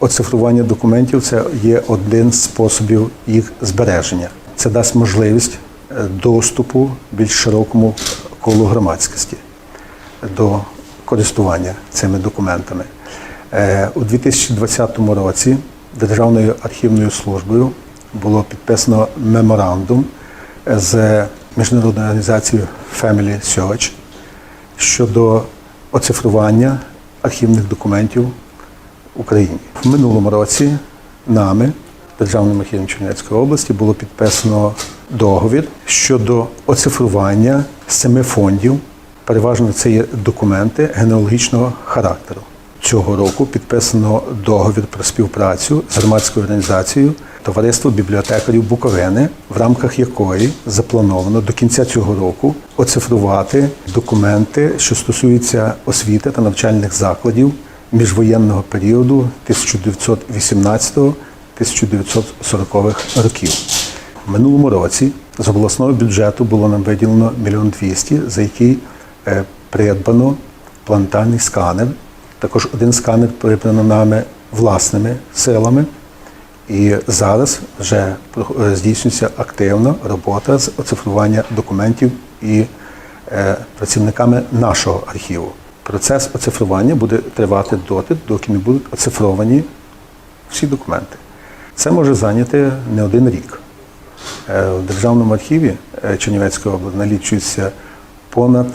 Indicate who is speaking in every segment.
Speaker 1: оцифрування документів це є один з способів їх збереження. Це дасть можливість е, доступу більш широкому колу громадськості до користування цими документами. Е, У 2020 році Державною архівною службою було підписано меморандум з міжнародною організацією Family Search щодо оцифрування архівних документів Україні. В минулому році нами, Державним архівом Чернівецької області, було підписано договір щодо оцифрування семи фондів. Переважно це є документи генеалогічного характеру. Цього року підписано договір про співпрацю з громадською організацією Товариство бібліотекарів Буковини, в рамках якої заплановано до кінця цього року оцифрувати документи, що стосуються освіти та навчальних закладів міжвоєнного періоду 1918-1940 років. В минулому році з обласного бюджету було нам виділено мільйон двісті, за який е, придбано плантальний сканер. Також один сканер придбано нами власними силами. І зараз вже е, здійснюється активна робота з оцифрування документів і е, працівниками нашого архіву. Процес оцифрування буде тривати доти, доки не будуть оцифровані всі документи. Це може зайняти не один рік. Е, В Державному архіві е, Чернівецької області налічується понад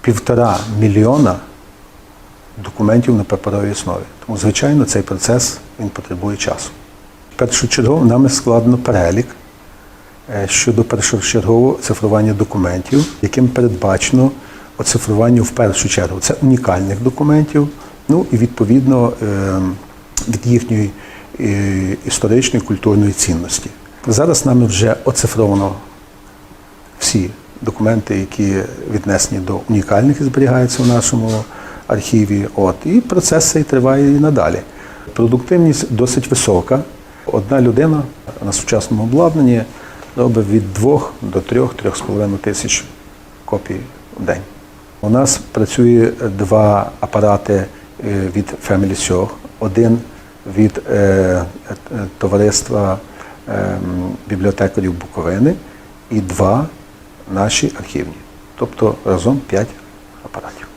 Speaker 1: півтора мільйона документів на паперовій основі. Тому, звичайно, цей процес він потребує часу. Першочергово нами складено перелік е, щодо першочергового цифрування документів, яким передбачено оцифрування в першу чергу. Це унікальних документів, ну і відповідно е, від їхньої е, історичної культурної цінності. Зараз нами вже оцифровано всі документи, які віднесені до унікальних і зберігаються в нашому архіві. От і процес цей триває і надалі. Продуктивність досить висока. Одна людина на сучасному обладнанні робить від 2 до 3-3,5 тисяч копій в день. У нас працює два апарати е, від Family Show. один від е, товариства е, бібліотекарів Буковини і два наші архівні. Тобто разом п'ять апаратів.